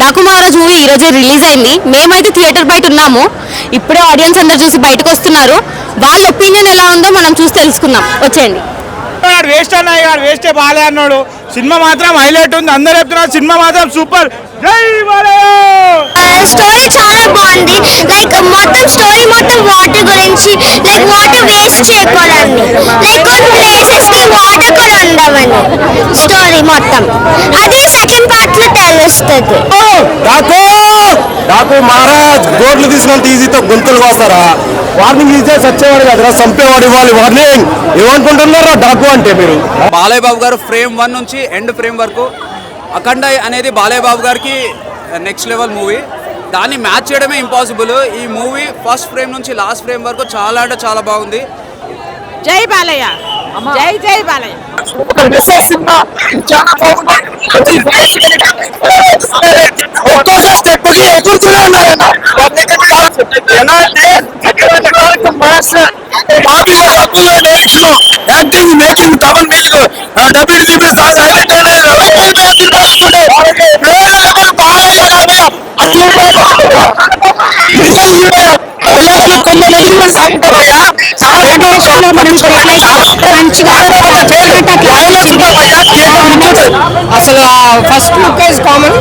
Daaku Maharaj movie ఈ రోజే release అయింది. మేమైతే థియేటర్ బయట ఉన్నాము. ఇప్పుడే ఆడియన్స్ అందరు చూసి బయటకు వస్తున్నారు. వాళ్ళ ఒపీనియన్ ఎలా ఉందో మనం చూసి తెలుసుకుందాం. వచ్చేయండి. వేస్ట్ అన్నాయి గారు వేస్టే బాలే అన్నాడు. సినిమా మాత్రం హైలైట్ ఉంది. అందరూ చెప్తున్నారు సినిమా మాత్రం సూపర్ జై బాలయ్య! స్టోరీ చాలా బాగుంది. లైక్ మొత్తం స్టోరీ మొత్తం వాటర్ గురించి లైక్ వాటర్ వేస్ట్ చేయకూడదండి. లైక్ కొన్ని ప్లేసెస్కి వాటర్ కూడా ఉండవని స్టోరీ మొత్తం. అది సెకండ్ పార్ట్లో డాకు డాకు మహారాజ్ గోడ్లు తీసుకున్నంత ఈజీతో గొంతులు కోస్తారా? వార్నింగ్ ఇస్తే సచ్చేవాడు కదరా చంపేవాడు ఇవ్వాలి వార్నింగ్ ఏమనుకుంటున్నారా డాకు అంటే మీరు? బాలయ్య బాబు గారు ఫ్రేమ్ వన్ నుంచి ఎండ్ ఫ్రేమ్ వరకు అఖండ అనేది బాలయ్య బాబు గారికి నెక్స్ట్ లెవెల్ మూవీ దాన్ని మ్యాచ్ చేయడమే ఇంపాసిబుల్ ఈ మూవీ ఫస్ట్ ఫ్రేమ్ నుంచి లాస్ట్ ఫ్రేమ్ వరకు చాలా అంటే చాలా బాగుంది. జై బాలయ్య. జై జై బాలయ్య. ఒక్కొక్క స్టెప్ కి ఎగురుతూనే ఉన్నారన్న acting making double making double GB song highlight అసలు first look is common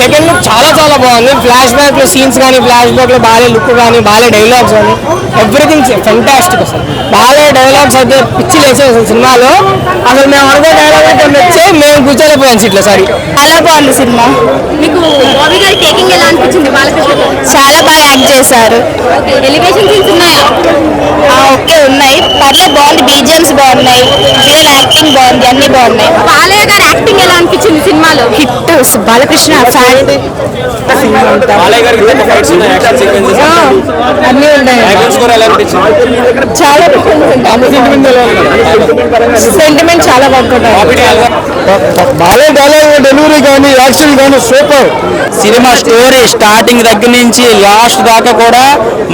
second look చాలా చాలా బాగుంది. ఫ్లాష్ బ్యాక్లో సీన్స్ కానీ ఫ్లాష్ బ్యాక్లో బాలే లుక్ కానీ బాలే డైలాగ్స్ కానీ ఎవ్రీథింగ్ ఫెంటాస్టిక్ అసలు. బాలే డైలాగ్స్ అయితే పిచ్చి లేచే అసలు సినిమాలో. అసలు మేము అనుకో డైలాగ్ అయితే వచ్చే మేము కూర్చోలేకపోయాం సీట్లో సారీ చాలా బాగుంది సినిమా. మీకు బాబీ గారి టేకింగ్ ఎలా అనిపించింది బాలకృష్ణ చాలా బాగా యాక్ట్ చేశారు. ఎలివేషన్ సీన్స్ ఉన్నాయా? ఓకే ఉన్నాయి. పర్లేదు బాగుంది. బీజిఎమ్స్ బాగున్నాయి. యాక్టింగ్ బాగుంది అన్ని బాగున్నాయి. బాలయ్య గారి యాక్టింగ్ హిట్ బాలకృష్ణ ఫ్యాన్ అన్నీ ఉన్నాయి. చాలా సెంటిమెంట్ చాలా వర్కౌట్ బాలే డైలాగ్ డెలివరీ కానీ యాక్షన్ కానీ సూపర్. సినిమా స్టోరీ స్టార్టింగ్ దగ్గర నుంచి లాస్ట్ దాకా కూడా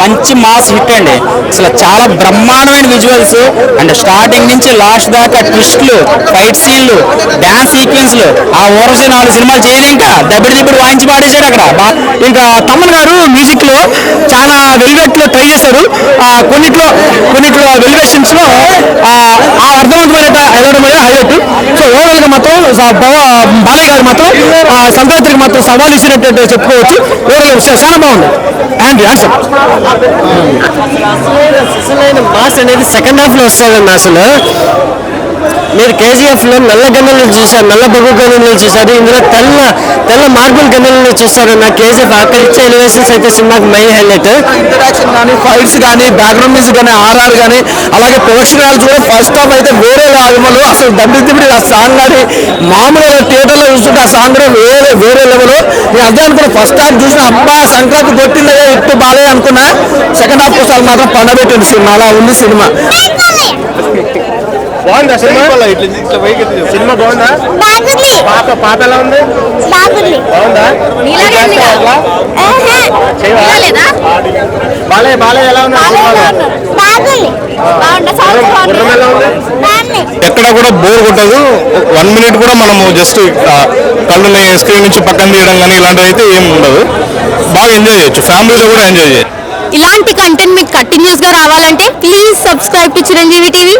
మంచి మాస్ హిట్ అండి. అసలు చాలా బ్రహ్మాండమైన విజువల్స్ అండ్ స్టార్టింగ్ నుంచి లాస్ట్ దాకా ట్విస్ట్లు ఫైట్ సీన్లు డాన్స్ ఆ ఊరసే నాలుగు సినిమాలు చేయదు ఇంకా. దెబ్బడి దెబ్బడి వాయించి పాడేశాడు అక్కడ. బా- ఇంకా తమ్మన్ గారు మ్యూజిక్లో చాలా వెల్వెట్లో ట్రై చేశారు ఆ, కొన్నిట్లో కొన్నిట్లో వెల్వేషన్స్లో ఆ ఆ అర్థవంతమైన వెళ్ళడం హైలైట్. సో ఓవరాల్గా మాత్రం బాలయ్య గారు మాత్రం సంక్రాంతికి మాత్రం సవాల్ ఇచ్చినట్టు చెప్పుకోవచ్చు. ఓవరాల్ చాలా బాగుంది. అండ్ యాక్షన్ అసలైన మాస్ అనేది సెకండ్ హాఫ్లో వస్తుందండి అసలు. మీరు కేజీఎఫ్లో నల్ల గన్నెలు చూసారు నల్ల బొగ్గు గన్నెలు చూసారు ఇందులో తెల్ల తెల్ల మార్బుల్ గన్నెలు చూస్తారు నా కేజీఎఫ్ అక్కడ ఇచ్చే ఎలివేషన్స్ అయితే సినిమాకి మై హైలైట్. ఇంటరాక్షన్ కానీ ఫైట్స్ కానీ బ్యాక్గ్రౌండ్ మ్యూజిక్ కానీ ఆర్ఆర్ కానీ అలాగే ప్రొడక్షన్ కూడా ఫస్ట్ హాఫ్ అయితే వేరే లెవెల్ అసలు దండి తిప్పి ఆ సాంగ్ కానీ మామూలుగా థియేటర్లో చూస్తుంటే ఆ సాంగ్ కూడా వేరే వేరే లెవెల్ నేను అదే అనుకున్నా ఫస్ట్ హాఫ్ చూసిన అబ్బా సంక్రాంతి కొట్టిందే ఇట్టు బాలే అనుకున్నా. సెకండ్ హాఫ్ కోసం మాత్రం పండబెట్టింది సినిమా అలా ఉంది సినిమా. బాగుందా సినిమా? సినిమా బాగుందా? బాగుంది. పాత పాత ఎలా ఉంది? బాగుంది. బాలయ్య బాలయ్య ఎలా ఎక్కడ కూడా బోర్ కొట్టదు. వన్ మినిట్ కూడా మనము జస్ట్ కళ్ళుని స్క్రీన్ నుంచి పక్కన తీయడం కానీ ఇలాంటివి అయితే ఏం ఉండదు. బాగా ఎంజాయ్ చేయొచ్చు. ఫ్యామిలీతో కూడా ఎంజాయ్ చేయొచ్చు. ఇలాంటి కంటెంట్ మీకు కంటిన్యూస్గా రావాలంటే please subscribe to Chiranjeevi TV